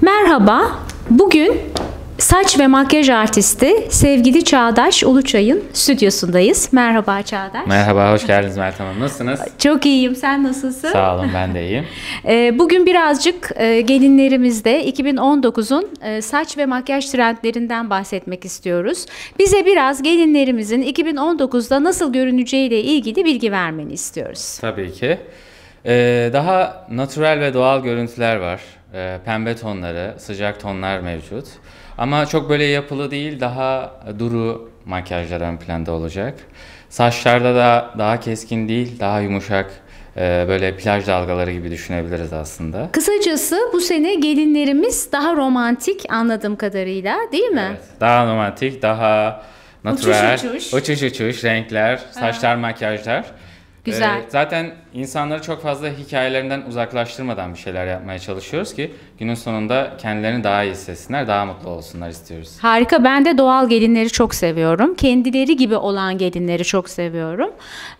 Merhaba. Bugün saç ve makyaj artisti sevgili Çağdaş Uluçay'ın stüdyosundayız. Merhaba Çağdaş. Merhaba, hoş geldiniz Meltem Hanım. Nasılsınız? Çok iyiyim. Sen nasılsın? Sağ olun, ben de iyiyim. Ee, Bugün birazcık e, gelinlerimizde 2019'un e, saç ve makyaj trendlerinden bahsetmek istiyoruz. Bize biraz gelinlerimizin 2019'da nasıl görüneceğiyle ilgili bilgi vermeni istiyoruz. Tabii ki. Ee, daha natürel ve doğal görüntüler var. Ee, pembe tonları, sıcak tonlar mevcut. Ama çok böyle yapılı değil, daha duru makyajlar ön planda olacak. Saçlarda da daha keskin değil, daha yumuşak, e, böyle plaj dalgaları gibi düşünebiliriz aslında. Kısacası bu sene gelinlerimiz daha romantik anladığım kadarıyla değil mi? Evet, daha romantik, daha natürel, uçuş. uçuş uçuş, renkler, saçlar, makyajlar. Güzel. Ee, zaten insanları çok fazla hikayelerinden uzaklaştırmadan bir şeyler yapmaya çalışıyoruz ki günün sonunda kendilerini daha iyi hissetsinler, daha mutlu olsunlar istiyoruz. Harika. Ben de doğal gelinleri çok seviyorum. Kendileri gibi olan gelinleri çok seviyorum.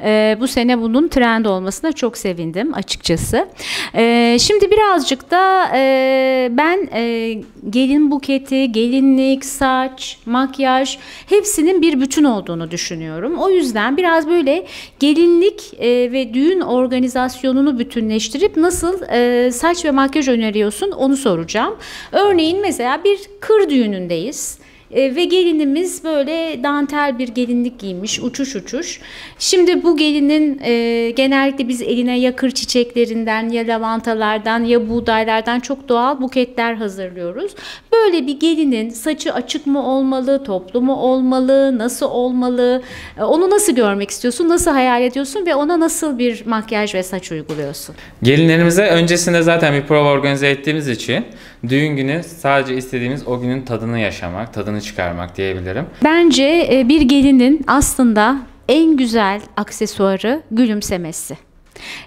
Ee, bu sene bunun trend olmasına çok sevindim açıkçası. Ee, şimdi birazcık da e, ben e, gelin buketi, gelinlik, saç, makyaj hepsinin bir bütün olduğunu düşünüyorum. O yüzden biraz böyle gelinlik e, ve düğün organizasyonunu bütünleştirip nasıl e, saç ve makyaj öneriyorsun onu soracağım. Örneğin mesela bir kır düğünündeyiz. E, ve gelinimiz böyle dantel bir gelinlik giymiş, uçuş uçuş. Şimdi bu gelinin e, genellikle biz eline ya kır çiçeklerinden, ya lavantalardan, ya buğdaylardan çok doğal buketler hazırlıyoruz. Böyle bir gelinin saçı açık mı olmalı, toplu mu olmalı, nasıl olmalı, e, onu nasıl görmek istiyorsun, nasıl hayal ediyorsun ve ona nasıl bir makyaj ve saç uyguluyorsun? Gelinlerimize öncesinde zaten bir prova organize ettiğimiz için düğün günü sadece istediğimiz o günün tadını yaşamak, tadını çıkarmak diyebilirim. Bence e, bir gelinin aslında en güzel aksesuarı gülümsemesi.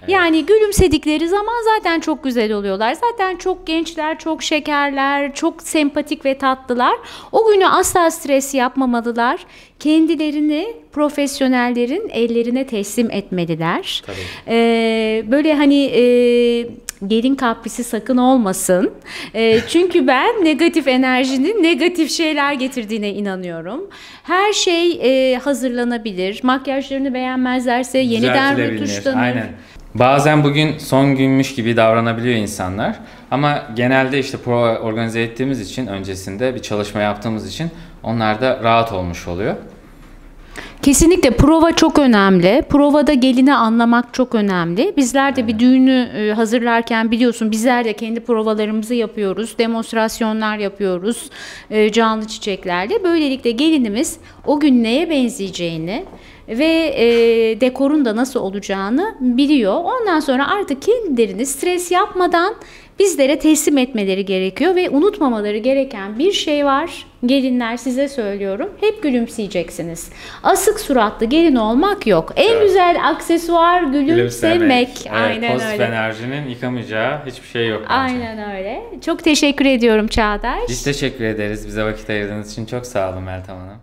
Yani gülümsedikleri zaman zaten çok güzel oluyorlar. Zaten çok gençler, çok şekerler, çok sempatik ve tatlılar. O günü asla stres yapmamalılar. Kendilerini profesyonellerin ellerine teslim etmeliler. Tabii. Ee, böyle hani e, gelin kaprisi sakın olmasın. E, çünkü ben negatif enerjinin negatif şeyler getirdiğine inanıyorum. Her şey e, hazırlanabilir. Makyajlarını beğenmezlerse yeniden rötuşlanır. Aynen. Bazen bugün son günmüş gibi davranabiliyor insanlar. Ama genelde işte prova organize ettiğimiz için öncesinde bir çalışma yaptığımız için onlar da rahat olmuş oluyor. Kesinlikle prova çok önemli. Provada gelini anlamak çok önemli. Bizler de bir düğünü e, hazırlarken biliyorsun bizler de kendi provalarımızı yapıyoruz. Demonstrasyonlar yapıyoruz e, canlı çiçeklerle. Böylelikle gelinimiz o gün neye benzeyeceğini ve e, dekorun da nasıl olacağını biliyor. Ondan sonra artık kendilerini stres yapmadan bizlere teslim etmeleri gerekiyor ve unutmamaları gereken bir şey var. Gelinler size söylüyorum. Hep gülümseyeceksiniz. Asık suratlı gelin olmak yok. En Evet. güzel aksesuar gülümsemek. Evet, Aynen pozitif öyle. enerjinin yıkamayacağı hiçbir şey yok bence. Aynen öyle. Çok teşekkür ediyorum Çağdaş. Biz teşekkür ederiz bize vakit ayırdığınız için. Çok sağ olun Meltem Hanım.